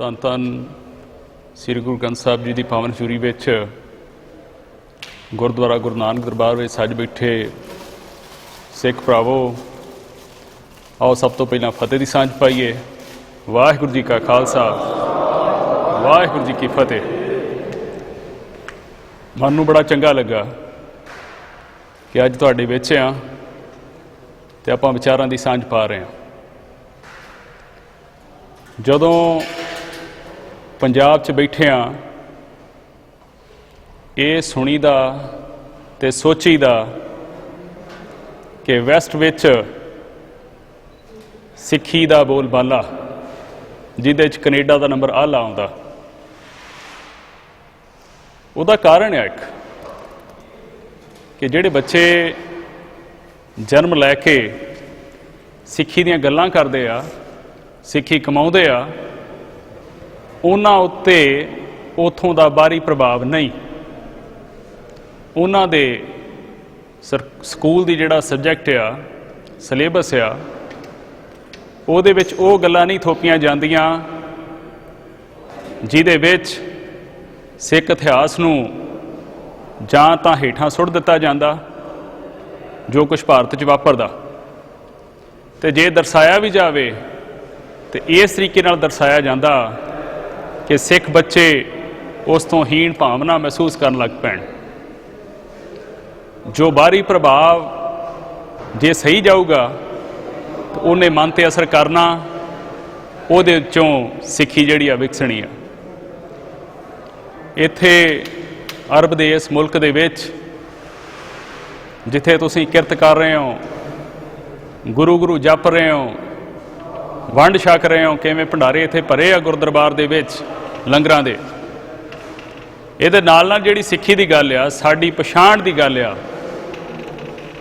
ਧੰਨ ਧੰਨ ਸ੍ਰੀ ਗੁਰੂ ਗ੍ਰੰਥ ਸਾਹਿਬ ਜੀ ਦੀ ਪਾਵਨ ਚੂਰੀ ਵਿੱਚ ਗੁਰਦੁਆਰਾ ਗੁਰੂ ਨਾਨਕ ਦਰਬਾਰ ਵਿੱਚ ਸੱਜ ਬੈਠੇ ਸਿੱਖ ਭਰਾਵੋ, ਆਓ ਸਭ ਤੋਂ ਪਹਿਲਾਂ ਫਤਿਹ ਦੀ ਸਾਂਝ ਪਾਈਏ। ਵਾਹਿਗੁਰੂ ਜੀ ਕਾ ਖਾਲਸਾ, ਵਾਹਿਗੁਰੂ ਜੀ ਕੀ ਫਤਿਹ। ਮਨ ਨੂੰ ਬੜਾ ਚੰਗਾ ਲੱਗਾ ਕਿ ਅੱਜ ਤੁਹਾਡੇ ਵਿੱਚ ਆ ਤੇ ਆਪਾਂ ਵਿਚਾਰਾਂ ਦੀ ਸਾਂਝ ਪਾ ਰਹੇ ਹਾਂ। ਜਦੋਂ ਪੰਜਾਬ 'ਚ ਬੈਠੇ ਆ ਇਹ ਸੁਣੀਦਾ ਤੇ ਸੋਚੀਦਾ ਕਿ ਵੈਸਟ ਵਿੱਚ ਸਿੱਖੀ ਦਾ ਬੋਲ ਬਾਲਾ ਜਿਹਦੇ 'ਚ ਕੈਨੇਡਾ ਦਾ ਨੰਬਰ ਆਲਾ ਆਉਂਦਾ। ਉਹਦਾ ਕਾਰਨ ਹੈ ਇੱਕ, ਕਿ ਜਿਹੜੇ ਬੱਚੇ ਜਨਮ ਲੈ ਕੇ ਸਿੱਖੀ ਦੀਆਂ ਗੱਲਾਂ ਕਰਦੇ ਆ, ਸਿੱਖੀ ਕਮਾਉਂਦੇ ਆ ਉਹਨਾਂ ਉੱਤੇ ਉਥੋਂ ਦਾ ਬਾਹਰੀ ਪ੍ਰਭਾਵ ਨਹੀਂ। ਉਹਨਾਂ ਦੇ ਸਰ- ਸਕੂਲ ਦੀ ਜਿਹੜਾ ਸਬਜੈਕਟ ਆ, ਸਿਲੇਬਸ ਆ, ਉਹਦੇ ਵਿੱਚ ਉਹ ਗੱਲਾਂ ਨਹੀਂ ਥੋਪੀਆਂ ਜਾਂਦੀਆਂ ਜਿਹਦੇ ਵਿੱਚ ਸਿੱਖ ਇਤਿਹਾਸ ਨੂੰ ਜਾਂ ਤਾਂ ਹੇਠਾਂ ਸੁੱਟ ਦਿੱਤਾ ਜਾਂਦਾ, ਜੋ ਕੁਝ ਭਾਰਤ 'ਚ ਵਾਪਰਦਾ। ਤੇ ਜੇ ਦਰਸਾਇਆ ਵੀ ਜਾਵੇ, ਤੇ ਇਸ ਤਰੀਕੇ ਨਾਲ ਦਰਸਾਇਆ ਜਾਂਦਾ ਕਿ ਸਿੱਖ ਬੱਚੇ ਉਸ ਤੋਂ ਹੀਣ ਭਾਵਨਾ ਮਹਿਸੂਸ ਕਰਨ ਲੱਗ ਪੈਣ। ਜੋ ਬਾਹਰੀ ਪ੍ਰਭਾਵ ਜੇ ਸਹੀ ਜਾਊਗਾ, ਤਾਂ ਉਹਨੇ ਮਨ ਤੇ ਅਸਰ ਕਰਨਾ, ਉਹਦੇ ਵਿੱਚੋਂ ਸਿੱਖੀ ਜਿਹੜੀ ਆ ਵਿਕਸਣੀ ਆ। ਇੱਥੇ ਅਰਬ ਦੇ ਇਸ ਮੁਲਕ ਦੇ ਵਿੱਚ ਜਿੱਥੇ ਤੁਸੀਂ ਕਿਰਤ ਕਰ ਰਹੇ ਹੋ, ਗੁਰੂ ਗੁਰੂ ਜਪ ਰਹੇ ਹੋ ਵੰਡ ਛਕ ਰਹੇ ਹੋ, ਕਿਵੇਂ ਭੰਡਾਰੇ ਇੱਥੇ ਭਰੇ ਆ ਗੁਰਦਰਬਾਰ ਦੇ ਵਿੱਚ, ਲੰਗਰਾਂ ਦੇ? ਇਹਦੇ ਨਾਲ ਨਾਲ ਜਿਹੜੀ ਸਿੱਖੀ ਦੀ ਗੱਲ ਆ, ਸਾਡੀ ਪਛਾਣ ਦੀ ਗੱਲ ਆ।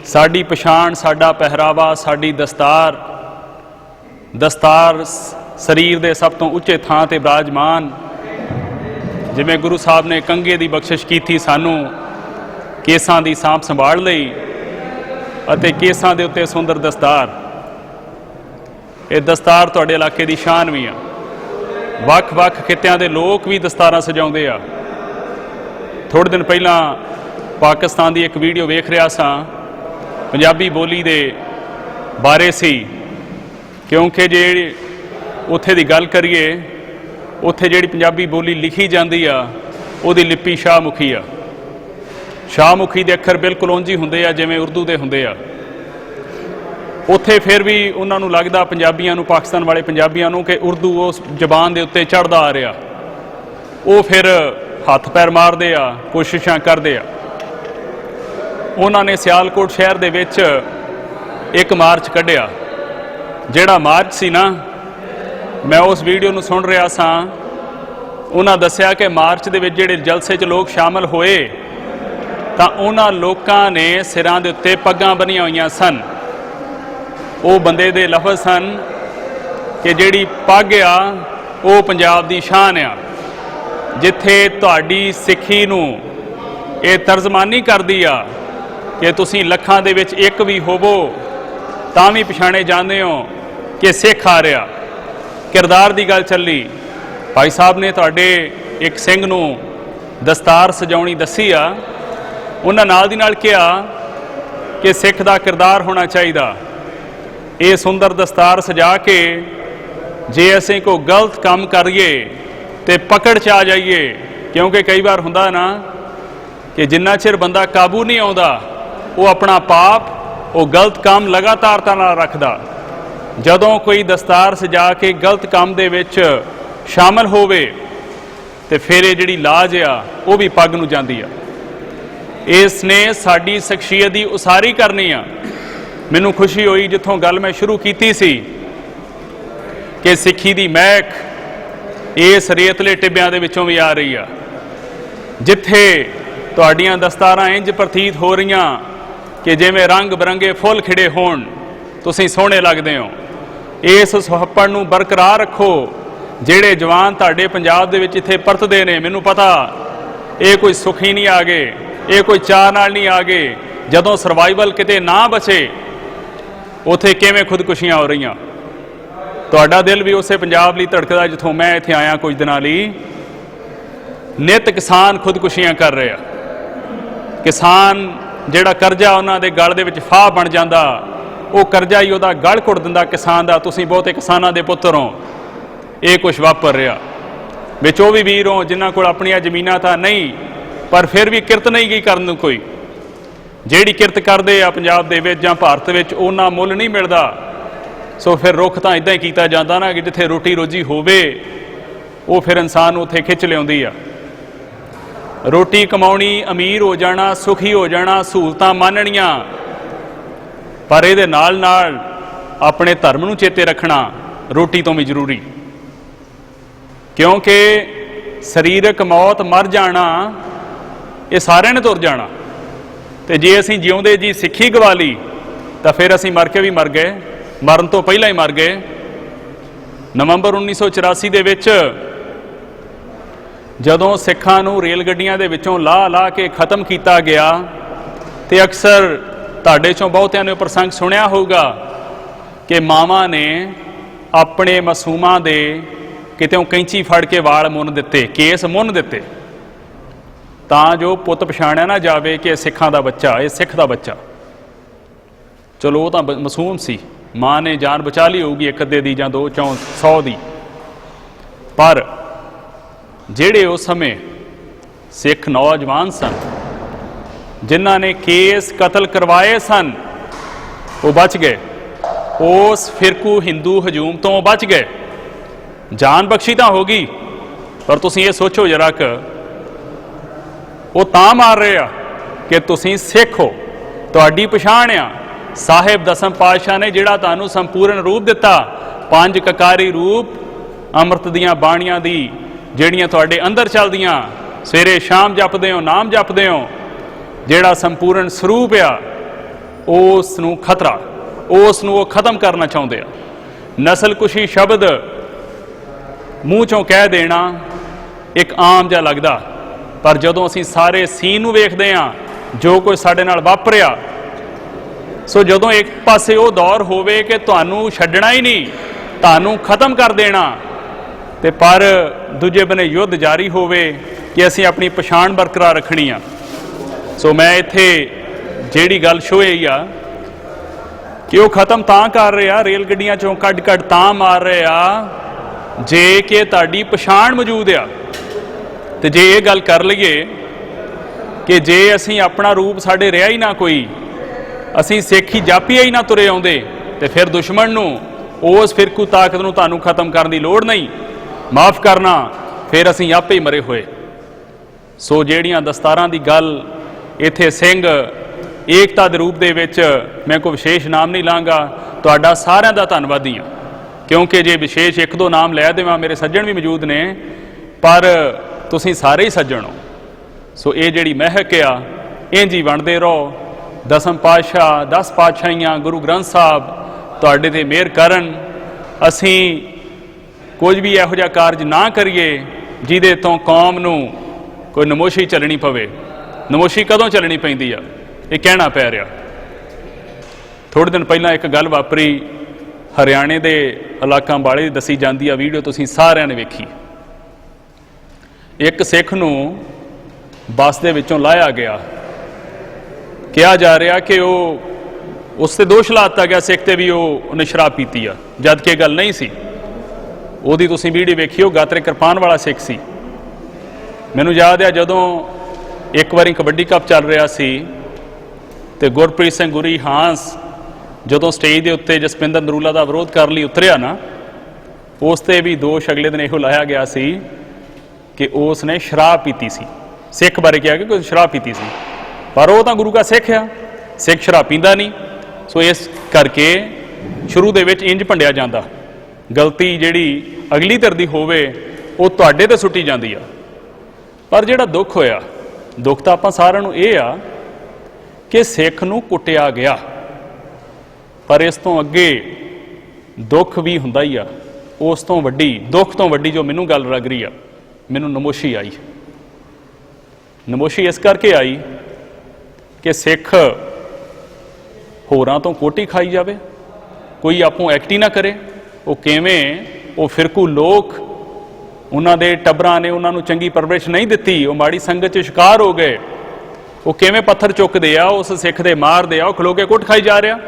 ਸਾਡੀ ਪਛਾਣ, ਸਾਡਾ ਪਹਿਰਾਵਾ, ਸਾਡੀ ਦਸਤਾਰ ਦਸਤਾਰ ਸ- ਸਰੀਰ ਦੇ ਸਭ ਤੋਂ ਉੱਚੇ ਥਾਂ ਤੇ ਬਿਰਾਜਮਾਨ। ਜਿਵੇਂ ਗੁਰੂ ਸਾਹਿਬ ਨੇ ਕੰਗੇ ਦੀ ਬਖਸ਼ਿਸ਼ ਕੀਤੀ ਸਾਨੂੰ, ਕੇਸਾਂ ਦੀ ਸਾਂਭ ਸੰਭਾਲ ਲਈ ਅਤੇ ਕੇਸਾਂ ਦੇ ਉੱਤੇ ਸੁੰਦਰ ਦਸਤਾਰ। ਇਹ ਦਸਤਾਰ ਤੁਹਾਡੇ ਇਲਾਕੇ ਦੀ ਸ਼ਾਨ ਵੀ ਆ। ਵੱਖ-ਵੱਖ ਖਿੱਤਿਆਂ ਦੇ ਲੋਕ ਵੀ ਦਸਤਾਰਾਂ ਸਜਾਉਂਦੇ ਆ। ਥੋੜੇ ਦਿਨ ਪਹਿਲਾਂ ਪਾਕਿਸਤਾਨ ਦੀ ਇੱਕ ਵੀਡੀਓ ਵੇਖ ਰਿਹਾ ਸਾਂ। ਪੰਜਾਬੀ ਬੋਲੀ ਦੇ ਬਾਰੇ ਸੀ। ਕਿਉਂਕਿ ਜੇ ਉੱਥੇ ਦੀ ਗੱਲ ਕਰੀਏ, ਉੱਥੇ ਜਿਹੜੀ ਪੰਜਾਬੀ ਬੋਲੀ ਲਿਖੀ ਜਾਂਦੀ ਆ, ਉਹਦੀ ਲਿਪੀ ਸ਼ਾਹਮੁਖੀ ਆ। ਸ਼ਾਹਮੁਖੀ ਦੇ ਅੱਖਰ ਬਿਲਕੁਲ ਉਂਝ ਹੀ ਹੁੰਦੇ ਆ, ਜਿਵੇਂ ਉਰਦੂ ਦੇ ਹੁੰਦੇ ਆ। ਉੱਥੇ ਫਿਰ ਵੀ ਉਹਨਾਂ ਨੂੰ ਲੱਗਦਾ ਪੰਜਾਬੀਆਂ ਨੂੰ, ਪਾਕਿਸਤਾਨ ਵਾਲੇ ਪੰਜਾਬੀਆਂ ਨੂੰ ਕਿ ਉਰਦੂ ਉਸ ਜ਼ਬਾਨ ਦੇ ਉੱਤੇ ਚੜਦਾ ਆ ਰਿਹਾ। ਉਹ ਫਿਰ ਹੱਥ ਪੈਰ ਮਾਰਦੇ ਆ, ਕੋਸ਼ਿਸ਼ਾਂ ਕਰਦੇ ਆ। ਉਹਨਾਂ ਨੇ ਸਿਆਲਕੋਟ ਸ਼ਹਿਰ ਦੇ ਵਿੱਚ ਇੱਕ ਮਾਰਚ ਕੱਢਿਆ। ਜਿਹੜਾ ਮਾਰਚ ਸੀ ਨਾ, ਮੈਂ ਉਸ ਵੀਡੀਓ ਨੂੰ ਸੁਣ ਰਿਹਾ ਸਾਂ। ਉਹਨਾਂ ਦੱਸਿਆ ਕਿ ਮਾਰਚ ਦੇ ਵਿੱਚ ਜਿਹੜੇ ਜਲਸੇ 'ਚ ਲੋਕ ਸ਼ਾਮਲ ਹੋਏ, ਤਾਂ ਉਹਨਾਂ ਲੋਕਾਂ ਨੇ ਸਿਰਾਂ ਦੇ ਉੱਤੇ ਪੱਗਾਂ ਬੰਨੀਆਂ ਹੋਈਆਂ ਸਨ। ਉਹ ਬੰਦੇ ਦੇ ਲਫ਼ਜ਼ ਸਨ ਕਿ ਜਿਹੜੀ ਪੱਗ ਆ, ਉਹ ਪੰਜਾਬ ਦੀ ਸ਼ਾਨ ਆ। ਜਿੱਥੇ ਤੁਹਾਡੀ ਸਿੱਖੀ ਨੂੰ ਇਹ ਤਰਜਮਾਨੀ ਕਰਦੀ ਆ ਕਿ ਤੁਸੀਂ ਲੱਖਾਂ ਦੇ ਵਿੱਚ ਇੱਕ ਵੀ ਹੋਵੋ, ਤਾਂ ਵੀ ਪਛਾਣੇ ਜਾਂਦੇ ਹੋ ਕਿ ਸਿੱਖ ਆ। ਰਿਹਾ ਕਿਰਦਾਰ ਦੀ ਗੱਲ ਚੱਲੀ। ਭਾਈ ਸਾਹਿਬ ਨੇ ਤੁਹਾਡੇ ਇੱਕ ਸਿੰਘ ਨੂੰ ਦਸਤਾਰ ਸਜਾਉਣੀ ਦੱਸੀ ਆ। ਉਹਨਾਂ ਨਾਲ ਦੀ ਨਾਲ ਕਿਹਾ ਕਿ ਸਿੱਖ ਦਾ ਕਿਰਦਾਰ ਹੋਣਾ ਚਾਹੀਦਾ। ਇਹ ਸੁੰਦਰ ਦਸਤਾਰ ਸਜਾ ਕੇ ਜੇ ਅਸੀਂ ਕੋਈ ਗਲਤ ਕੰਮ ਕਰੀਏ ਤੇ ਪਕੜ ਚ ਆ ਜਾਈਏ, ਕਿਉਂਕਿ ਕਈ ਵਾਰ ਹੁੰਦਾ ਨਾ ਕਿ ਜਿੰਨਾ ਚਿਰ ਬੰਦਾ ਕਾਬੂ ਨਹੀਂ ਆਉਂਦਾ, ਉਹ ਆਪਣਾ ਪਾਪ, ਉਹ ਗਲਤ ਕੰਮ ਲਗਾਤਾਰਤਾ ਨਾਲ ਰੱਖਦਾ। ਜਦੋਂ ਕੋਈ ਦਸਤਾਰ ਸਜਾ ਕੇ ਗਲਤ ਕੰਮ ਦੇ ਵਿੱਚ ਸ਼ਾਮਲ ਹੋਵੇ, ਤੇ ਫਿਰ ਇਹ ਜਿਹੜੀ ਲਾਜ ਆ, ਉਹ ਵੀ ਪੱਗ ਨੂੰ ਜਾਂਦੀ ਆ। ਇਸ ਨੇ ਸਾਡੀ ਸ਼ਖਸੀਅਤ ਦੀ ਉਸਾਰੀ ਕਰਨੀ ਆ। ਮੈਨੂੰ ਖੁਸ਼ੀ ਹੋਈ ਜਿੱਥੋਂ ਗੱਲ ਮੈਂ ਸ਼ੁਰੂ ਕੀਤੀ ਸੀ ਕਿ ਸਿੱਖੀ ਦੀ ਮਹਿਕ ਇਸ ਰੇਤਲੇ ਟਿੱਬਿਆਂ ਦੇ ਵਿੱਚੋਂ ਵੀ ਆ ਰਹੀ ਆ। ਜਿੱਥੇ ਤੁਹਾਡੀਆਂ ਦਸਤਾਰਾਂ ਇੰਜ ਪ੍ਰਤੀਤ ਹੋ ਰਹੀਆਂ ਕਿ ਜਿਵੇਂ ਰੰਗ ਬਰੰਗੇ ਫੁੱਲ ਖਿੜੇ ਹੋਣ, ਤੁਸੀਂ ਸੋਹਣੇ ਲੱਗਦੇ ਹੋ। ਇਸ ਸੁਹੱਪਣ ਨੂੰ ਬਰਕਰਾਰ ਰੱਖੋ। ਜਿਹੜੇ ਜਵਾਨ ਤੁਹਾਡੇ ਪੰਜਾਬ ਦੇ ਵਿੱਚ ਇੱਥੇ ਪਰਤਦੇ ਨੇ, ਮੈਨੂੰ ਪਤਾ, ਇਹ ਕੋਈ ਸੁਖੀ ਨਹੀਂ ਆ ਗਏ ਇਹ ਕੋਈ ਚਾਹ ਨਾਲ ਨਹੀਂ ਆ ਗਏ ਜਦੋਂ ਸਰਵਾਈਵਲ ਕਿਤੇ ਨਾ ਬਚੇ ਉਥੇ ਕਿਵੇਂ ਖੁਦਕੁਸ਼ੀਆਂ ਹੋ ਰਹੀਆਂ? ਤੁਹਾਡਾ ਦਿਲ ਵੀ ਉਸੇ ਪੰਜਾਬ ਲਈ ਧੜਕਦਾ ਜਿੱਥੋਂ ਮੈਂ ਇੱਥੇ ਆਇਆ ਕੁਝ ਦਿਨਾਂ ਲਈ। ਨਿਤ ਕਿਸਾਨ ਖੁਦਕੁਸ਼ੀਆਂ ਕਰ ਰਿਹਾ। ਕਿਸਾਨ ਜਿਹੜਾ ਕਰਜ਼ਾ ਉਹਨਾਂ ਦੇ ਗਲ ਦੇ ਵਿੱਚ ਫਾਹ ਬਣ ਜਾਂਦਾ, ਉਹ ਕਰਜ਼ਾ ਹੀ ਉਹਦਾ ਗਲ ਘੁੱਟ ਦਿੰਦਾ ਕਿਸਾਨ ਦਾ, ਤੁਸੀਂ ਬਹੁਤੇ ਕਿਸਾਨਾਂ ਦੇ ਪੁੱਤਰ ਹੋ। ਇਹ ਕੁਝ ਵਾਪਰ ਰਿਹਾ। ਵਿੱਚ ਉਹ ਵੀ ਵੀਰ ਹੋ, ਜਿਨ੍ਹਾਂ ਕੋਲ ਆਪਣੀਆਂ ਜ਼ਮੀਨਾਂ ਤਾਂ ਨਹੀਂ, ਪਰ ਫਿਰ ਵੀ ਕਿਰਤ ਨਹੀਂ ਗਈ ਕਰਨ ਨੂੰ ਕੋਈ। ਜਿਹੜੀ ਕਿਰਤ ਕਰਦੇ ਆ ਪੰਜਾਬ ਦੇ ਵਿੱਚ ਜਾਂ ਭਾਰਤ ਵਿੱਚ, ਉਹਨਾਂ ਮੁੱਲ ਨਹੀਂ ਮਿਲਦਾ। ਸੋ ਫਿਰ ਰੁੱਖ ਤਾਂ ਇਦਾਂ ਹੀ ਕੀਤਾ ਜਾਂਦਾ ਨਾ ਕਿ ਜਿੱਥੇ ਰੋਟੀ ਰੋਜੀ ਹੋਵੇ, ਉਹ ਫਿਰ ਇਨਸਾਨ ਉੱਥੇ ਖਿੱਚ ਲਿਆਉਂਦੀ ਆ। ਰੋਟੀ ਕਮਾਉਣੀ ਅਮੀਰ ਹੋ ਜਾਣਾ, ਸੁਖੀ ਹੋ ਜਾਣਾ, ਸਹੂਲਤਾਂ ਮੰਨਣੀਆਂ। ਪਰ ਇਹਦੇ ਨਾਲ ਨਾਲ ਆਪਣੇ ਧਰਮ ਨੂੰ ਚੇਤੇ ਰੱਖਣਾ ਰੋਟੀ ਤੋਂ ਵੀ ਜ਼ਰੂਰੀ। ਕਿਉਂਕਿ ਸਰੀਰਕ ਮੌਤ ਮਰ ਜਾਣਾ, ਇਹ ਸਾਰਿਆਂ ਨੇ ਤੁਰ ਜਾਣਾ। ਤੇ ਜੇ ਅਸੀਂ ਜਿਉਂਦੇ ਜੀ ਸਿੱਖੀ ਗਵਾ ਲਈ ਤਾਂ ਫਿਰ ਅਸੀਂ ਮਰ ਕੇ ਵੀ ਮਰ ਗਏ, ਮਰਨ ਤੋਂ ਪਹਿਲਾਂ ਹੀ ਮਰ ਗਏ। ਨਵੰਬਰ 1984 ਦੇ ਵਿੱਚ ਜਦੋਂ ਸਿੱਖਾਂ ਨੂੰ ਰੇਲ ਗੱਡੀਆਂ ਦੇ ਵਿੱਚੋਂ ਲਾਹ ਲਾਹ ਕੇ ਖਤਮ ਕੀਤਾ ਗਿਆ, ਤੇ ਅਕਸਰ ਤੁਹਾਡੇ ਚੋਂ ਬਹੁਤਿਆਂ ਨੇ ਉਹ ਪ੍ਰਸੰਗ ਸੁਣਿਆ ਹੋਊਗਾ ਕਿ ਮਾਵਾਂ ਨੇ ਆਪਣੇ ਮਾਸੂਮਾਂ ਦੇ ਕਿਤੇੋਂ ਕੈਂਚੀ ਫੜ ਕੇ ਵਾਲ ਮੁੰਨ ਦਿੱਤੇ, ਕੇਸ ਮੁੰਨ ਦਿੱਤੇ। ਤਾਂ ਜੋ ਪੁੱਤ ਪਛਾਣਿਆ ਨਾ ਜਾਵੇ ਕਿ ਇਹ ਸਿੱਖਾਂ ਦਾ ਬੱਚਾ, ਇਹ ਸਿੱਖ ਦਾ ਬੱਚਾ। ਚਲੋ ਉਹ ਤਾਂ ਬ- ਮਾਸੂਮ ਸੀ। ਮਾਂ ਨੇ ਜਾਨ ਬਚਾ ਲਈ ਹੋਊਗੀ ਇੱਕ ਅੱਧੇ ਦੀ ਜਾਂ ਦੋ, ਚੌਂ 100 ਦੀ। ਪਰ ਜਿਹੜੇ ਉਸ ਸਮੇਂ ਸਿੱਖ ਨੌਜਵਾਨ ਸਨ, ਜਿਨ੍ਹਾਂ ਨੇ ਕੇਸ ਕਤਲ ਕਰਵਾਏ ਸਨ, ਉਹ ਬਚ ਗਏ। ਉਸ ਫਿਰਕੂ ਹਿੰਦੂ ਹਜੂਮ ਤੋਂ ਬਚ ਗਏ। ਜਾਨ ਬਖਸ਼ੀ ਤਾਂ ਹੋ ਗਈ, ਪਰ ਤੁਸੀਂ ਇਹ ਸੋਚੋ ਜਰਾ ਕਿ ਉਹ ਤਾਂ ਮਾਰ ਰਹੇ ਆ ਕਿ ਤੁਸੀਂ ਸਿੱਖ ਹੋ, ਤੁਹਾਡੀ ਪਛਾਣ ਆ। ਸਾਹਿਬ ਦਸਮ ਪਾਤਸ਼ਾਹ ਨੇ ਜਿਹੜਾ ਤੁਹਾਨੂੰ ਸੰਪੂਰਨ ਰੂਪ ਦਿੱਤਾ, ਪੰਜ ਕਕਾਰੀ ਰੂਪ ਅੰਮ੍ਰਿਤ ਦੀਆਂ ਬਾਣੀਆਂ ਦੀ, ਜਿਹੜੀਆਂ ਤੁਹਾਡੇ ਅੰਦਰ ਚੱਲਦੀਆਂ, ਸਵੇਰੇ ਸ਼ਾਮ ਜਪਦੇ ਹੋ, ਨਾਮ ਜਪਦੇ ਹੋ, ਜਿਹੜਾ ਸੰਪੂਰਨ ਸਰੂਪ ਆ ਉਸ ਨੂੰ ਖਤਰਾ ਉਸ ਨੂੰ ਉਹ ਖਤਮ ਕਰਨਾ ਚਾਹੁੰਦੇ ਆ। ਨਸਲ ਕੁਸ਼ੀ ਸ਼ਬਦ ਮੂੰਹ ਚੋਂ ਕਹਿ ਦੇਣਾ ਇੱਕ ਆਮ ਜਿਹਾ ਲੱਗਦਾ। ਪਰ ਜਦੋਂ ਅਸੀਂ ਸਾਰੇ ਸੀਨ ਨੂੰ ਵੇਖਦੇ ਹਾਂ, ਜੋ ਕੁਝ ਸਾਡੇ ਨਾਲ ਵਾਪਰਿਆ, ਸੋ ਜਦੋਂ ਇੱਕ ਪਾਸੇ ਉਹ ਦੌਰ ਹੋਵੇ ਕਿ ਤੁਹਾਨੂੰ ਛੱਡਣਾ ਹੀ ਨਹੀਂ, ਤੁਹਾਨੂੰ ਖਤਮ ਕਰ ਦੇਣਾ, ਤੇ ਪਰ ਦੂਜੇ ਬਨੇ ਯੁੱਧ ਜਾਰੀ ਹੋਵੇ ਕਿ ਅਸੀਂ ਆਪਣੀ ਪਛਾਣ ਬਰਕਰਾਰ ਰੱਖਣੀ ਆ। ਸੋ ਮੈਂ ਇੱਥੇ ਜਿਹੜੀ ਗੱਲ ਸ਼ੋਈ ਆ ਕਿ ਉਹ ਖਤਮ ਤਾਂ ਕਰ ਰਿਹਾ, ਰੇਲ ਗੱਡੀਆਂ ਚੋਂ ਕੱਢ ਕੱਢ ਤਾਂ ਮਾਰ ਰਿਹਾ, ਜੇ ਕਿ ਤੁਹਾਡੀ ਪਛਾਣ ਮੌਜੂਦ ਆ। ਤੇ ਜੇ ਇਹ ਗੱਲ ਕਰ ਲਈਏ ਕਿ ਜੇ ਅਸੀਂ ਆਪਣਾ ਰੂਪ ਸਾਡੇ ਰਿਹਾ ਹੀ ਨਾ ਕੋਈ, ਅਸੀਂ ਸਿੱਖੀ ਜਾਪੀਏ ਹੀ ਨਾ ਤੁਰੇ ਆਉਂਦੇ, ਤੇ ਫਿਰ ਦੁਸ਼ਮਣ ਨੂੰ, ਉਸ ਫਿਰਕੂ ਤਾਕਤ ਨੂੰ ਤੁਹਾਨੂੰ ਖਤਮ ਕਰਨ ਦੀ ਲੋੜ ਨਹੀਂ। ਮਾਫ ਕਰਨਾ, ਫਿਰ ਅਸੀਂ ਆਪੇ ਹੀ ਮਰੇ ਹੋਏ। ਸੋ ਜਿਹੜੀਆਂ ਦਸਤਾਰਾਂ ਦੀ ਗੱਲ ਇੱਥੇ ਸਿੰਘ ਏਕਤਾ ਦੇ ਰੂਪ ਦੇ ਵਿੱਚ ਮੈਂ ਕੋਈ ਵਿਸ਼ੇਸ਼ ਨਾਮ ਨਹੀਂ ਲਾਂਗਾ, ਤੁਹਾਡਾ ਸਾਰਿਆਂ ਦਾ ਧੰਨਵਾਦੀ ਹਾਂ। ਕਿਉਂਕਿ ਜੇ ਵਿਸ਼ੇਸ਼ ਇੱਕ ਦੋ ਨਾਮ ਲੈ ਦੇਵਾਂ, ਮੇਰੇ ਸੱਜਣ ਵੀ ਮੌਜੂਦ ਨੇ, ਪਰ ਤੁਸੀਂ ਸਾਰੇ ਹੀ ਸੱਜਣ ਹੋ। ਸੋ ਇਹ ਜਿਹੜੀ ਮਹਿਕ ਆ ਇੰਜ ਹੀ ਵੰਡਦੇ ਰਹੋ। ਦਸਮ ਪਾਤਸ਼ਾਹ 10 ਪਾਤਸ਼ਾਹੀਆਂ, ਗੁਰੂ ਗ੍ਰੰਥ ਸਾਹਿਬ ਤੁਹਾਡੇ ਤੇ ਮਿਹਰ ਕਰਨ। ਅਸੀਂ ਕੁਝ ਵੀ ਇਹੋ ਜਿਹਾ ਕਾਰਜ ਨਾ ਕਰੀਏ, ਜਿਹਦੇ ਤੋਂ ਕੌਮ ਨੂੰ ਕੋਈ ਨਮੋਸ਼ੀ ਚੱਲਣੀ ਪਵੇ। ਨਮੋਸ਼ੀ ਕਦੋਂ ਚੱਲਣੀ ਪੈਂਦੀ ਆ? ਇਹ ਕਹਿਣਾ ਪੈ ਰਿਹਾ। ਥੋੜੇ ਦਿਨ ਪਹਿਲਾਂ ਇੱਕ ਗੱਲ ਵਾਪਰੀ। ਹਰਿਆਣੇ ਦੇ ਇਲਾਕਾ ਵਾਲੇ ਦੱਸੀ ਜਾਂਦੀ ਆ ਵੀਡੀਓ, ਤੁਸੀਂ ਸਾਰਿਆਂ ਨੇ ਵੇਖੀ। ਇੱਕ ਸਿੱਖ ਨੂੰ ਬੱਸ ਦੇ ਵਿੱਚੋਂ ਲਾਇਆ ਗਿਆ। ਕਿਹਾ ਜਾ ਰਿਹਾ ਕਿ ਉਹ ਉਸ ਤੇ ਦੋਸ਼ ਲਾਤਾ ਗਿਆ, ਸਿੱਖ ਤੇ ਵੀ ਉਹ ਉਹਨੇ ਸ਼ਰਾਬ ਪੀਤੀ ਆ। ਜਦ ਕਿ ਇਹ ਗੱਲ ਨਹੀਂ ਸੀ। ਉਹਦੀ ਤੁਸੀਂ ਵੀਡੀਓ ਵੇਖਿਓ ਗਾਤਰੇ ਕਿਰਪਾਨ ਵਾਲਾ ਸਿੱਖ ਸੀ। ਮੈਨੂੰ ਯਾਦ ਆ ਜਦੋਂ ਇੱਕ ਵਾਰੀ ਕਬੱਡੀ ਕੱਪ ਚੱਲ ਰਿਹਾ ਸੀ ਤੇ ਗੁਰਪ੍ਰੀਤ ਸਿੰਘ ਗੁਰੀ ਹਾਂਸ ਜਦੋਂ ਸਟੇਜ ਦੇ ਉੱਤੇ ਜਸਪਿੰਦਰ ਨਰੂਲਾ ਦਾ ਵਿਰੋਧ ਕਰਨ ਲਈ ਉਤਰਿਆ ਨਾ, ਉਸ ਤੇ ਵੀ ਦੋਸ਼ ਅਗਲੇ ਦਿਨ ਇਹੋ ਲਾਇਆ ਗਿਆ ਸੀ ਕਿ ਉਸ ਨੇ ਸ਼ਰਾਬ ਪੀਤੀ ਸੀ। ਸਿੱਖ ਬਾਰੇ ਕਿਹਾ ਕਿ ਕੋਈ ਸ਼ਰਾਬ ਪੀਤੀ ਸੀ। ਪਰ ਉਹ ਤਾਂ ਗੁਰੂ ਦਾ ਸਿੱਖ ਆ। ਸਿੱਖ ਸ਼ਰਾਬ ਪੀਂਦਾ ਨਹੀਂ। ਸੋ ਇਸ ਕਰਕੇ ਸ਼ੁਰੂ ਦੇ ਵਿੱਚ ਇੰਜ ਭੰਡਿਆ ਜਾਂਦਾ। ਗਲਤੀ ਜਿਹੜੀ ਅਗਲੀ ਧਿਰ ਦੀ ਹੋਵੇ, ਉਹ ਤੁਹਾਡੇ ਤੇ ਸੁੱਟੀ ਜਾਂਦੀ ਆ। ਪਰ ਜਿਹੜਾ ਦੁੱਖ ਹੋਇਆ, ਦੁੱਖ ਤਾਂ ਆਪਾਂ ਸਾਰਿਆਂ ਨੂੰ ਇਹ ਆ ਕਿ ਸਿੱਖ ਨੂੰ ਕੁੱਟਿਆ ਗਿਆ। ਪਰ ਇਸ ਤੋਂ ਅੱਗੇ ਦੁੱਖ ਵੀ ਹੁੰਦਾ ਹੀ ਆ। ਉਸ ਤੋਂ ਵੱਡੀ, ਦੁੱਖ ਤੋਂ ਵੱਡੀ ਜੋ ਮੈਨੂੰ ਗੱਲ ਲੱਗ ਰਹੀ ਆ ਮੈਨੂੰ ਨਮੋਸ਼ੀ ਆਈ। ਨਮੋਸ਼ੀ ਇਸ ਕਰਕੇ ਆਈ ਕਿ ਸਿੱਖ ਹੋਰਾਂ ਤੋਂ ਕੋਟੀ ਖਾਈ ਜਾਵੇ, ਕੋਈ ਆਪੋ ਐਕਟ ਹੀ ਨਾ ਕਰੇ, ਉਹ ਕਿਵੇਂ ਉਹ ਫਿਰਕੂ ਲੋਕ ਉਹਨਾਂ ਦੇ ਟੱਬਰਾਂ ਨੇ ਉਹਨਾਂ ਨੂੰ ਚੰਗੀ ਪਰਵਰਿਸ਼ ਨਹੀਂ ਦਿੱਤੀ, ਉਹ ਮਾੜੀ ਸੰਗਤ 'ਚ ਸ਼ਿਕਾਰ ਹੋ ਗਏ। ਉਹ ਕਿਵੇਂ ਪੱਥਰ ਚੁੱਕਦੇ ਆ, ਉਸ ਸਿੱਖ ਦੇ ਮਾਰਦੇ ਆ, ਉਹ ਖਲੋ ਕੇ ਕੁੱਟ ਖਾਈ ਜਾ ਰਿਹਾ।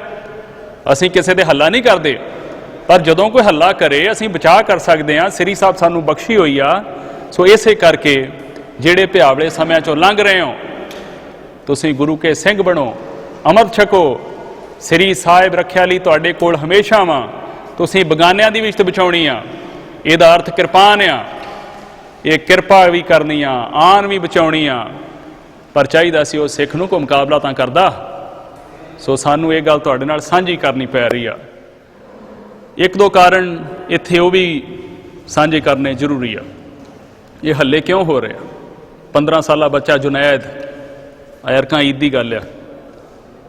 ਅਸੀਂ ਕਿਸੇ ਦੇ ਹੱਲਾ ਨਹੀਂ ਕਰਦੇ। ਪਰ ਜਦੋਂ ਕੋਈ ਹੱਲਾ ਕਰੇ, ਅਸੀਂ ਬਚਾਅ ਕਰ ਸਕਦੇ ਹਾਂ। ਸ੍ਰੀ ਸਾਹਿਬ ਸਾਨੂੰ ਬਖਸ਼ੀ ਹੋਈ ਆ ਸੋ ਇਸੇ ਕਰਕੇ ਜਿਹੜੇ ਭਿਆਵਲੇ ਸਮਿਆਂ ਚੋਂ ਲੰਘ ਰਹੇ ਹੋ, ਤੁਸੀਂ ਗੁਰੂ ਕੇ ਸਿੰਘ ਬਣੋ, ਅਮਰ ਛਕੋ, ਸ੍ਰੀ ਸਾਹਿਬ ਰੱਖਿਆ ਲਈ ਤੁਹਾਡੇ ਕੋਲ ਹਮੇਸ਼ਾ ਵਾਂ, ਤੁਸੀਂ ਬਗਾਨਿਆਂ ਦੀ ਵੀ ਇੱਜ਼ਤ ਬਚਾਉਣੀ ਆ, ਇਹਦਾ ਅਰਥ ਕਿਰਪਾਨ ਆ, ਇਹ ਕਿਰਪਾ ਵੀ ਕਰਨੀ ਆ, ਆਨ ਵੀ ਬਚਾਉਣੀ ਆ, ਪਰ ਚਾਹੀਦਾ ਸੀ ਉਹ ਸਿੱਖ ਨੂੰ ਕੋ ਮੁਕਾਬਲਾ ਤਾਂ ਕਰਦਾ। ਸੋ ਸਾਨੂੰ ਇਹ ਗੱਲ ਤੁਹਾਡੇ ਨਾਲ ਸਾਂਝੀ ਕਰਨੀ ਪੈ ਰਹੀ ਆ। ਇੱਕ ਦੋ ਕਾਰਨ ਇੱਥੇ ਉਹ ਵੀ ਸਾਂਝੇ ਕਰਨੇ ਜ਼ਰੂਰੀ ਆ। ਇਹ ਹੱਲੇ ਕਿਉਂ ਹੋ ਰਿਹਾ? 15 ਸਾਲਾ ਬੱਚਾ ਜੁਨੈਦ। ਅਰਕਾਂ ਈਦ ਦੀ ਗੱਲ ਆ।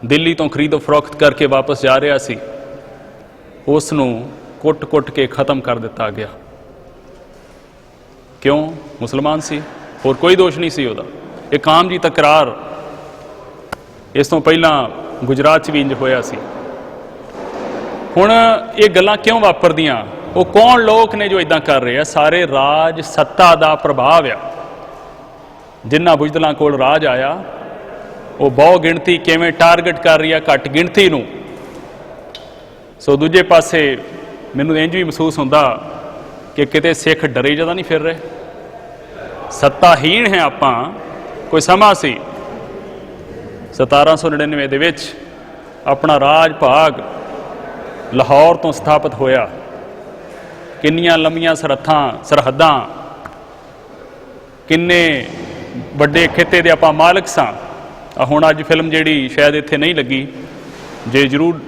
ਦਿੱਲੀ ਤੋਂ ਖਰੀਦੋ ਫਰੋਖਤ ਕਰਕੇ ਵਾਪਸ ਜਾ ਰਿਹਾ ਸੀ। ਉਸ ਨੂੰ ਕੁੱਟ-ਕੁੱਟ ਕੇ ਖਤਮ ਕਰ ਦਿੱਤਾ ਗਿਆ। ਕਿਉਂ? ਮੁਸਲਮਾਨ ਸੀ। ਹੋਰ ਕੋਈ ਦੋਸ਼ ਨਹੀਂ ਸੀ ਉਹਦਾ। ਇਹ ਕਾਮ ਜੀ ਤਕਰਾਰ। ਇਸ ਤੋਂ ਪਹਿਲਾਂ ਗੁਜਰਾਤ 'ਚ ਵੀ ਇੰਜ ਹੋਇਆ ਸੀ। ਹੁਣ ਇਹ ਗੱਲਾਂ ਕਿਉਂ ਵਾਪਰਦੀਆਂ? ਉਹ ਕੌਣ ਲੋਕ ਨੇ ਜੋ ਇਦਾਂ ਕਰ ਰਹੇ ਆ? ਸਾਰੇ ਰਾਜ ਸੱਤਾ ਦਾ ਪ੍ਰਭਾਵ ਆ। ਜਿੰਨਾ ਬੁਜਦਲਾਂ ਕੋਲ ਰਾਜ ਆਇਆ, ਉਹ ਬਹੁ ਗਿਣਤੀ ਕਿਵੇਂ ਟਾਰਗੇਟ ਕਰ ਰਹੀ ਆ ਘੱਟ ਗਿਣਤੀ ਨੂੰ? ਸੋ ਦੂਜੇ ਪਾਸੇ ਮੈਨੂੰ ਇੰਜ ਵੀ ਮਹਿਸੂਸ ਹੁੰਦਾ ਕਿ ਕਿਤੇ ਸਿੱਖ ਡਰੇ ਜ਼ਿਆਦਾ ਨਹੀਂ ਫਿਰ ਰਹੇ। ਸੱਤਾਹੀਣ ਹੈ ਆਪਾਂ, ਕੋਈ ਸਮਾਂ ਸੀ? 1799 ਦੇ ਵਿੱਚ ਆਪਣਾ ਰਾਜ ਭਾਗ ਲਾਹੌਰ ਤੋਂ ਸਥਾਪਿਤ ਹੋਇਆ। ਕਿੰਨੀਆਂ ਲੰਮੀਆਂ ਸਰਹੱਥਾਂ, ਸਰਹੱਦਾਂ, ਕਿੰਨੇ ਵੱਡੇ ਖਿੱਤੇ ਦੇ ਆਪਾਂ ਮਾਲਕ ਸਾਂ। ਹੁਣ ਅੱਜ ਫਿਲਮ ਜਿਹੜੀ ਸ਼ਾਇਦ ਇੱਥੇ ਨਹੀਂ ਲੱਗੀ। ਜੇ ਜ਼ਰੂਰ,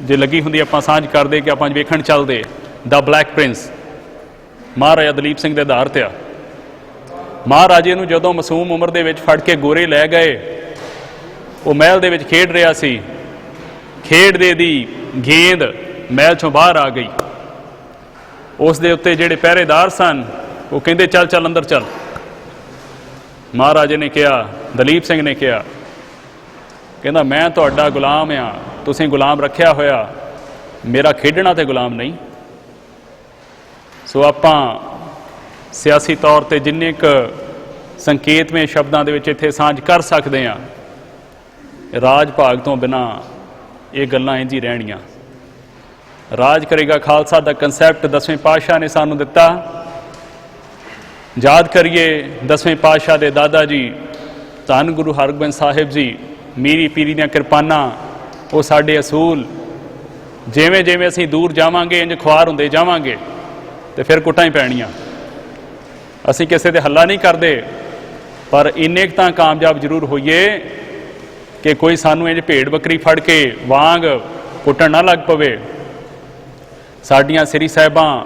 ਜੇ ਲੱਗੀ ਹੁੰਦੀ ਆਪਾਂ ਸਾਂਝ ਕਰਦੇ ਕਿ ਆਪਾਂ ਵੇਖਣ ਚੱਲਦੇ ਦਾ ਬਲੈਕ ਪ੍ਰਿੰਸ। ਮਹਾਰਾਜਾ ਦਲੀਪ ਸਿੰਘ ਦੇ ਆਧਾਰ ਤੇ ਆ। ਮਹਾਰਾਜੇ ਨੂੰ ਜਦੋਂ ਮਾਸੂਮ ਉਮਰ ਦੇ ਵਿੱਚ ਫੜ ਕੇ ਗੋਰੇ ਲੈ ਗਏ, ਉਹ ਮਹਿਲ ਦੇ ਵਿੱਚ ਖੇਡ ਰਿਹਾ ਸੀ। ਖੇਡਦੇ ਦੀ ਗੇਂਦ ਮਹਿਲ ਚੋਂ ਬਾਹਰ ਆ ਗਈ। ਉਸ ਦੇ ਉੱਤੇ ਜਿਹੜੇ ਪਹਿਰੇਦਾਰ ਸਨ, ਉਹ ਕਹਿੰਦੇ, ਚੱਲ ਚੱਲ, ਅੰਦਰ ਚੱਲ। ਮਹਾਰਾਜੇ ਨੇ ਕਿਹਾ, ਦਲੀਪ ਸਿੰਘ ਨੇ ਕਿਹਾ, ਕਹਿੰਦਾ, ਮੈਂ ਤੁਹਾਡਾ ਗੁਲਾਮ ਆ, ਤੁਸੀਂ ਗੁਲਾਮ ਰੱਖਿਆ ਹੋਇਆ। ਮੇਰਾ ਖੇਡਣਾ ਤੇ ਗੁਲਾਮ ਨਹੀਂ। ਸੋ ਆਪਾਂ ਸਿਆਸੀ ਤੌਰ ਤੇ ਜਿੰਨੇ ਕ ਸੰਕੇਤਮੇ ਸ਼ਬਦਾਂ ਦੇ ਵਿੱਚ ਇੱਥੇ ਸਾਂਝ ਕਰ ਸਕਦੇ ਆ ਰਾਜ ਭਾਗ ਤੋਂ ਬਿਨਾ ਇਹ ਗੱਲਾਂ ਇੰਜ ਹੀ ਰਹਿਣੀਆਂ। ਰਾਜ ਕਰੇਗਾ ਖਾਲਸਾ ਦਾ ਕਨਸੈਪਟ ਦਸਵੇਂ ਪਾਤਸ਼ਾਹ ਨੇ ਸਾਨੂੰ ਦਿੱਤਾ। ਯਾਦ ਕਰੀਏ ਦਸਵੇਂ ਪਾਤਸ਼ਾਹ ਦੇ ਦਾਦਾ ਜੀ, ਧੰਨ ਗੁਰੂ ਹਰਗੋਬਿੰਦ ਸਾਹਿਬ ਜੀ, ਮੀਰੀ ਪੀਰੀ ਦੀਆਂ ਕਿਰਪਾਨਾਂ, ਉਹ ਸਾਡੇ ਅਸੂਲ। ਜਿਵੇਂ ਜਿਵੇਂ ਅਸੀਂ ਦੂਰ ਜਾਵਾਂਗੇ, ਇੰਜ ਖੁਆਰ ਹੁੰਦੇ ਜਾਵਾਂਗੇ, ਤੇ ਫਿਰ ਕੁੱਟਾਂ ਹੀ ਪੈਣੀਆਂ। ਅਸੀਂ ਕਿਸੇ ਦੇ ਹੱਲਾ ਨਹੀਂ ਕਰਦੇ, ਪਰ ਇੰਨੇ ਕੁ ਤਾਂ ਕਾਮਯਾਬ ਜ਼ਰੂਰ ਹੋਈਏ ਕਿ ਕੋਈ ਸਾਨੂੰ ਇੰਜ ਭੇਡ ਬੱਕਰੀ ਫੜ ਕੇ ਵਾਂਗ ਕੁੱਟਣ ਨਾ ਲੱਗ ਪਵੇ। ਸਾਡੀਆਂ ਸ੍ਰੀ ਸਾਹਿਬਾਂ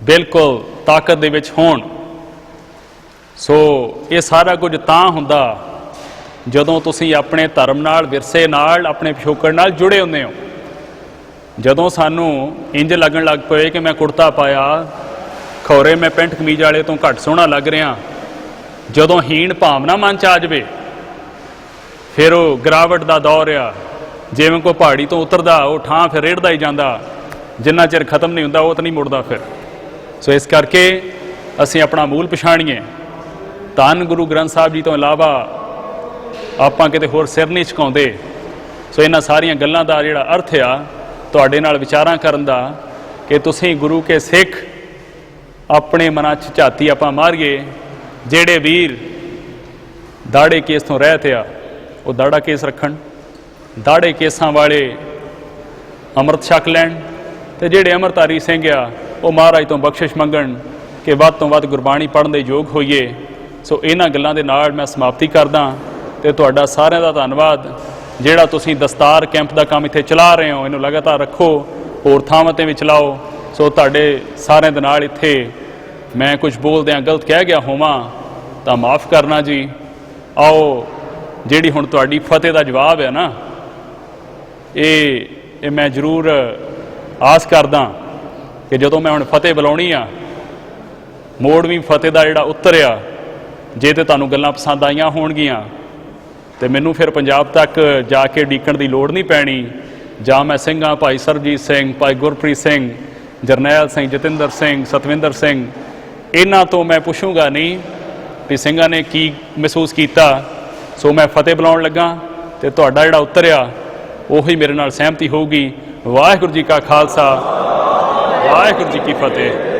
ਬਿਲਕੁਲ ਤਾਕਤ ਦੇ ਵਿੱਚ ਹੋਣ। ਸੋ ਇਹ ਸਾਰਾ ਕੁਝ ਤਾਂ ਹੁੰਦਾ ਜਦੋਂ ਤੁਸੀਂ ਆਪਣੇ ਧਰਮ ਨਾਲ, ਵਿਰਸੇ ਨਾਲ, ਆਪਣੇ ਪਿਛੋਕੜ ਨਾਲ ਜੁੜੇ ਹੁੰਦੇ ਹੋ। ਜਦੋਂ ਸਾਨੂੰ ਇੰਜ ਲੱਗਣ ਲੱਗ ਪਏ ਕਿ ਮੈਂ ਕੁੜਤਾ ਪਾਇਆ, ਖੌਰੇ ਮੈਂ ਪੈਂਟ ਕਮੀਜ਼ ਵਾਲੇ ਤੋਂ ਘੱਟ ਸੋਹਣਾ ਲੱਗ ਰਿਹਾ, ਜਦੋਂ ਹੀਣ ਭਾਵਨਾ ਮਨ ਚ ਆ ਜਾਵੇ, ਫਿਰ ਉਹ ਗਰਾਵਟ ਦਾ ਦੌਰ ਆ। ਜਿਵੇਂ ਕੋਈ ਪਹਾੜੀ ਤੋਂ ਉਤਰਦਾ, ਉਹ ਠਾਂ ਫਿਰ ਰੇੜਦਾ ਹੀ ਜਾਂਦਾ। ਜਿੰਨਾ ਚਿਰ ਖਤਮ ਨਹੀਂ ਹੁੰਦਾ, ਉਹ ਤਾਂ ਨਹੀਂ ਮੁੜਦਾ ਫਿਰ। ਸੋ ਇਸ ਕਰਕੇ ਅਸੀਂ ਆਪਣਾ ਮੂਲ ਪਛਾਣੀਏ। ਧੰਨ ਗੁਰੂ ਗ੍ਰੰਥ ਸਾਹਿਬ ਜੀ ਤੋਂ ਇਲਾਵਾ ਆਪਾਂ ਕਿਤੇ ਹੋਰ ਸਿਰ ਨਹੀਂ ਝੁਕਾਉਂਦੇ। ਸੋ ਇਹਨਾਂ ਸਾਰੀਆਂ ਗੱਲਾਂ ਦਾ ਜਿਹੜਾ ਅਰਥ ਆ, ਤੁਹਾਡੇ ਨਾਲ ਵਿਚਾਰਾਂ ਕਰਨ ਦਾ ਕਿ ਤੁਸੀਂ ਗੁਰੂ ਕੇ ਸਿੱਖ ਆਪਣੇ ਮਨਾਂ 'ਚ ਝਾਤੀ ਆਪਾਂ ਮਾਰੀਏ। ਜਿਹੜੇ ਵੀਰ ਦਾੜੇ ਕੇਸ ਤੋਂ ਰਹਿਤ ਆ, ਉਹ ਦਾੜਾ ਕੇਸ ਰੱਖਣ। ਦਾੜੇ ਕੇਸਾਂ ਵਾਲੇ ਅੰਮ੍ਰਿਤ ਛਕ ਲੈਣ ਤੇ ਜਿਹੜੇ ਅੰਮ੍ਰਿਤਧਾਰੀ ਸਿੰਘ ਆ, ਉਹ ਮਹਾਰਾਜ ਤੋਂ ਬਖਸ਼ਿਸ਼ ਮੰਗਣ ਕਿ ਵੱਧ ਤੋਂ ਵੱਧ ਗੁਰਬਾਣੀ ਪੜ੍ਹਨ ਦੇ ਯੋਗ ਹੋਈਏ। ਸੋ ਇਹਨਾਂ ਗੱਲਾਂ ਦੇ ਨਾਲ ਮੈਂ ਸਮਾਪਤੀ ਕਰਦਾ ਤੇ ਤੁਹਾਡਾ ਸਾਰਿਆਂ ਦਾ ਧੰਨਵਾਦ। ਜਿਹੜਾ ਤੁਸੀਂ ਦਸਤਾਰ ਕੈਂਪ ਦਾ ਕੰਮ ਇੱਥੇ ਚਲਾ ਰਹੇ ਹੋ, ਇਹਨੂੰ ਲਗਾਤਾਰ ਰੱਖੋ, ਹੋਰ ਥਾਵਾਂ ਤੇ ਵੀ ਚਲਾਓ। ਸੋ ਤੁਹਾਡੇ ਸਾਰਿਆਂ ਦੇ ਨਾਲ ਇੱਥੇ ਮੈਂ ਕੁਝ ਬੋਲਦਿਆਂ ਗਲਤ ਕਹਿ ਗਿਆ ਹੋਵਾਂ, ਤਾਂ ਮਾਫ ਕਰਨਾ ਜੀ। ਆਓ, ਜਿਹੜੀ ਹੁਣ ਤੁਹਾਡੀ ਫਤਿਹ ਦਾ ਜਵਾਬ ਹੈ ਨਾ ਇਹ ਇਹ ਮੈਂ ਜ਼ਰੂਰ ਆਸ ਕਰਦਾ ਕਿ ਜਦੋਂ ਮੈਂ ਹੁਣ ਫਤਿਹ ਬੁਲਾਉਣੀ ਆ ਮੋੜ ਵੀ ਫਤਿਹ ਦਾ ਜਿਹੜਾ ਉਤਰਿਆ, ਜੇ ਤੇ ਤੁਹਾਨੂੰ ਗੱਲਾਂ ਪਸੰਦ ਆਈਆਂ ਹੋਣਗੀਆਂ, ਤੇ ਮੈਨੂੰ ਫਿਰ ਪੰਜਾਬ ਤੱਕ ਜਾ ਕੇ ਡੀਕਣ ਦੀ ਲੋੜ ਨਹੀਂ ਪੈਣੀ, ਜਾਂ ਮੈਂ ਸਿੰਘਾਂ ਭਾਈ ਸਰਜੀਤ ਸਿੰਘ, ਭਾਈ ਗੁਰਪ੍ਰੀਤ ਸਿੰਘ, ਜਰਨੈਲ ਸਿੰਘ, ਜਤਿੰਦਰ ਸਿੰਘ, ਸਤਵਿੰਦਰ ਸਿੰਘ, ਇਹਨਾਂ ਤੋਂ ਮੈਂ ਪੁੱਛੂੰਗਾ ਨਹੀਂ ਵੀ ਸਿੰਘਾਂ ਨੇ ਕੀ ਮਹਿਸੂਸ ਕੀਤਾ। ਸੋ ਮੈਂ ਫਤਿਹ ਬੁਲਾਉਣ ਲੱਗਾ ਤੇ ਤੁਹਾਡਾ ਜਿਹੜਾ ਉਤਰਿਆ ਉਹੀ ਮੇਰੇ ਨਾਲ ਸਹਿਮਤੀ ਹੋਊਗੀ। ਵਾਹਿਗੁਰੂ ਜੀ ਕਾ ਖਾਲਸਾ ਵਾਹਿਗੁਰੂ ਜੀ ਕੀ ਫਤਿਹ।